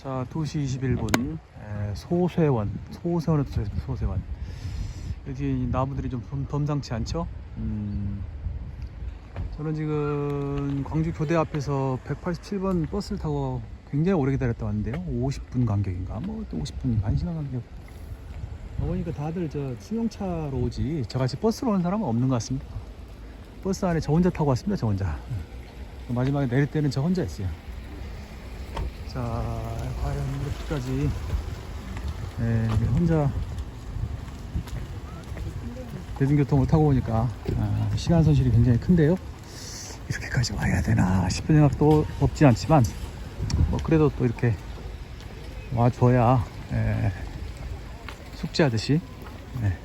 자, 2시 21분 소쇠원, 소쇠원에 도착했습니다. 소쇠원. 여기 나무들이 좀 범- 범상치 않죠? 음, 저는 지금 광주 교대 앞에서 187번 버스를 타고 굉장히 오래 기다렸다 왔는데요. 50분 간격인가? 뭐 또 50분, 1시간 간격. 어, 보니까 다들 저 승용차로 오지 저같이 버스로 오는 사람은 없는 것 같습니다. 버스 안에 저 혼자 타고 왔습니다. 저 혼자. 마지막에 내릴 때는 저 혼자였어요. 자, 과연 이렇게까지 네, 혼자 대중교통을 타고 오니까 아, 시간 손실이 굉장히 큰데요. 이렇게까지 와야 되나 싶은 생각도 없진 않지만 뭐 그래도 또 이렇게 와줘야 예, 숙제하듯이 네.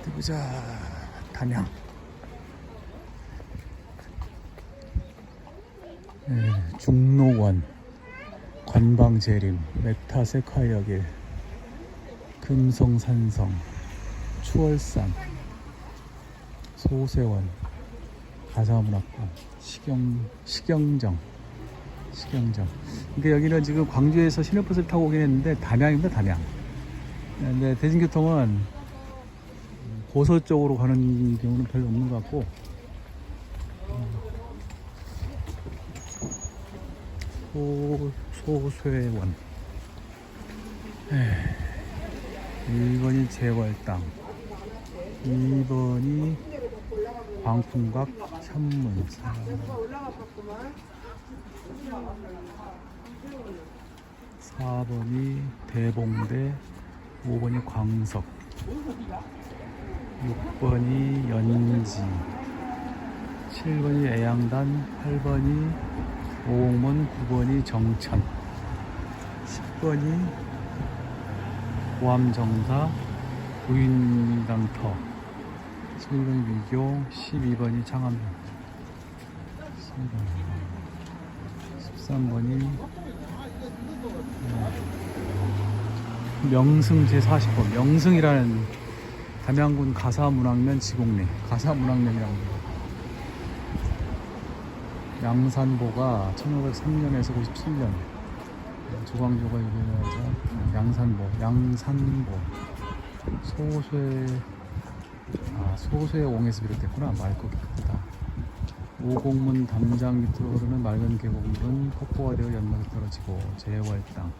어디 보자 단양 네, 중록원 관방재림 메타세카이어길 금성산성 추월산 소세원 가사문학관 식영 식영정 식영정. 그러니까 여기는 지금 광주에서 시내버스를 타고 오긴 했는데 담양입니다 담양. 근데 대중교통은 고서 쪽으로 가는 경우는 별로 없는 것 같고 소, 소쇠원. 에, 1번이 재월당. 2번이 광풍각 천문. 4번이 대봉대 5번이 광석. 6번이 연지. 7번이 애양단 8번이 오목문 9번이 정천 10번이 고암정사 구인강터 11번이 위교 12번이 창암 13번이 명승 제40번 명승이라는 담양군 가사문학면 지곡리 가사문학면이라고 합니다. 양산보가 1503년에서 57년. 조광조가 유명하자 양산보 양산보. 소쇠 아 소쇠 옹에서 비롯됐구나. 말고기 크다. 오곡문 담장 밑으로 흐르는 맑은 계곡물은 폭포가 되어 연막에 떨어지고 제월당.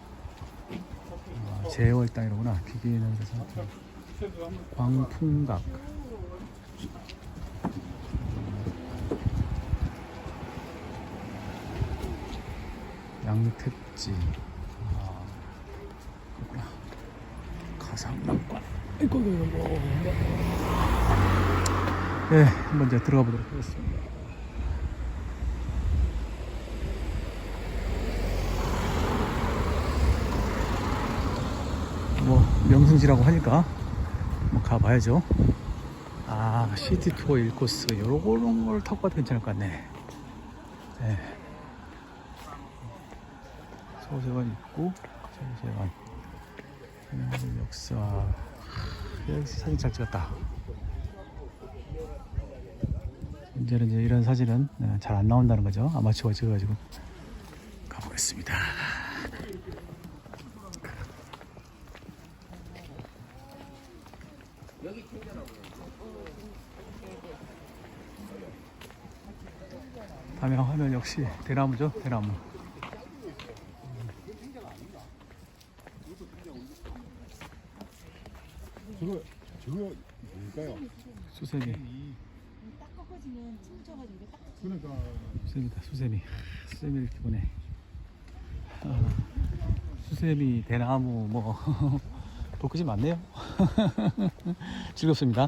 아, 제월당이로구나. 비기는 데서. 광풍각 양택지 아, 그렇구나 가상남관. 이거 이거 이거. 네 한번 이제 들어가 보도록 하겠습니다. 뭐 명승지라고 하니까 뭐 가봐야죠. 아 시티 투어 1코스 요런 걸 타고 가도 괜찮을 것 같네. 네. 소세관 있고 소세관. 음, 역사. 사진 잘 찍었다. 이제는 이제 이런 사진은 네, 잘안 나온다는 거죠. 아마추어가 찍어가지고. 가보겠습니다. 화면 역시 대나무죠 대나무 저거 저거 뭘까요? 수세미. 딱 꺾어지면 춤춰가지고 딱 그러니까. 수세미다 수세미. 수세미 이렇게 보네 아, 수세미 대나무 뭐. 볼 것이 많네요. 즐겁습니다.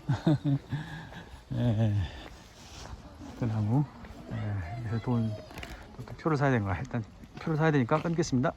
예, 대나무. 예, 그래서 돈또 표를 사야 되는 거야. 일단 표를 사야 되니까 끊겠습니다